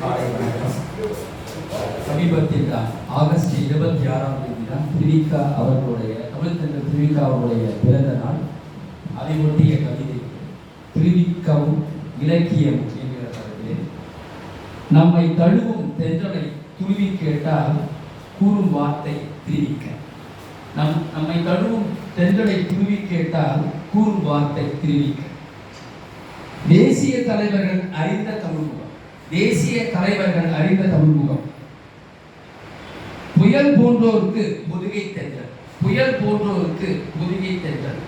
காலை வணக்கம் சமீபத்தில் தான் ஆகஸ்ட் இருபத்தி ஆறாம் தேதி தான் திரிகா அவர்களுடைய தமிழ் தந்த திரிகா அவருடைய பிறந்த நாள். அதை ஒட்டிய கவிதை திருவிக்கவும் இலக்கியம் என்கிற கவிதை நம்மை தழுவும் தென்றலை துருவி கேட்டால் கூறும் வார்த்தை திரிவிக்க. நம் நம்மை தழுவும் தென்றலை துருவி கேட்டால் கூறும் வார்த்தை திரிவிக்க. தேசிய தலைவர்கள் தேசிய தலைவர்கள் அறிந்த தமிழ்முகம். புயல் போன்றோருக்கு முதுகை தென்றல். புயல் போன்றோருக்கு முதுகை தென்றல்.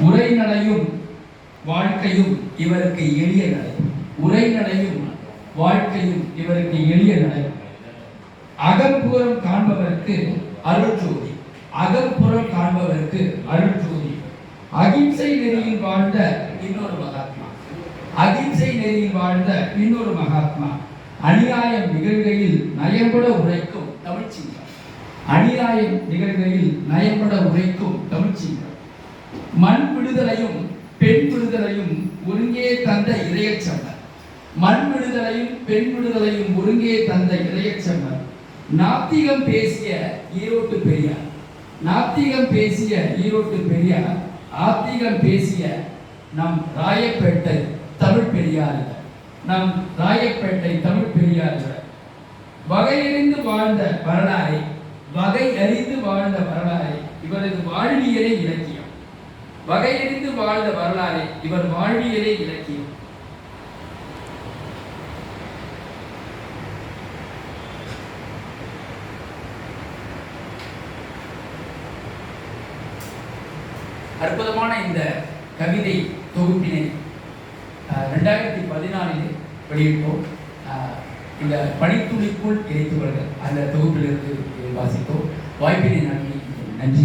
உரைநடையும் வாழ்க்கையும் இவருக்கு எளிய நடை. உரைநடையும் வாழ்க்கையும் இவருக்கு எளிய நடை. அகப்புறம் காண்பவருக்கு அருட்சோதி அகப்புறம் காண்பவருக்கு அருட்சோதி அகிம்சை நெறியில் வாழ்ந்த இன்னொரு மகாத்மா. அகிம்சை நெறியில் வாழ்ந்த இன்னொரு மகாத்மா. அநியாயம் நிகழ்கையில் நயம்பட உரைக்கும் தமிழ்ச்சிங்கம் அநியாயம் நிகழ்கையில் நயம்பட உரைக்கும் தமிழ்ச்சிங்கம் மண் விடுதலையும் பெண் விடுதலையும் ஒருங்கே தந்த இளையச்சம்மர் மண் விடுதலையும் பெண் விடுதலையும் ஒருங்கே தந்த இளையச்சம்மர் நாத்திகம் பேசிய ஈரோட்டு பெரியார். நாத்திகம் பேசிய ஈரோட்டு பெரியார். ஆத்திகம் பேசிய நம் ராயப்பேட்டை தமிழ் பெரியார் நம் ராயப்பேட்டை தமிழ் பெரியார் வகையறிந்து வாழ்ந்த வரலாறை வகை அறிந்து வாழ்ந்த வரலாறை இவரது வாழ்வியலே இலக்கியம். வகையறிந்து வாழ்ந்த வரலாறை இவர் வாழ்வியலே இலக்கியம். அற்புதமான இந்த கவிதை தொகுப்பினை ரெண்டாயிரத்தி பதினாலில் வெளியிட்டோம். இந்த பனித்துளிக்குள் இறைத்துவர்கள் அந்த தொகுப்பிலிருந்து வாசித்தோம். வாய்ப்பினை நன்றி நன்றி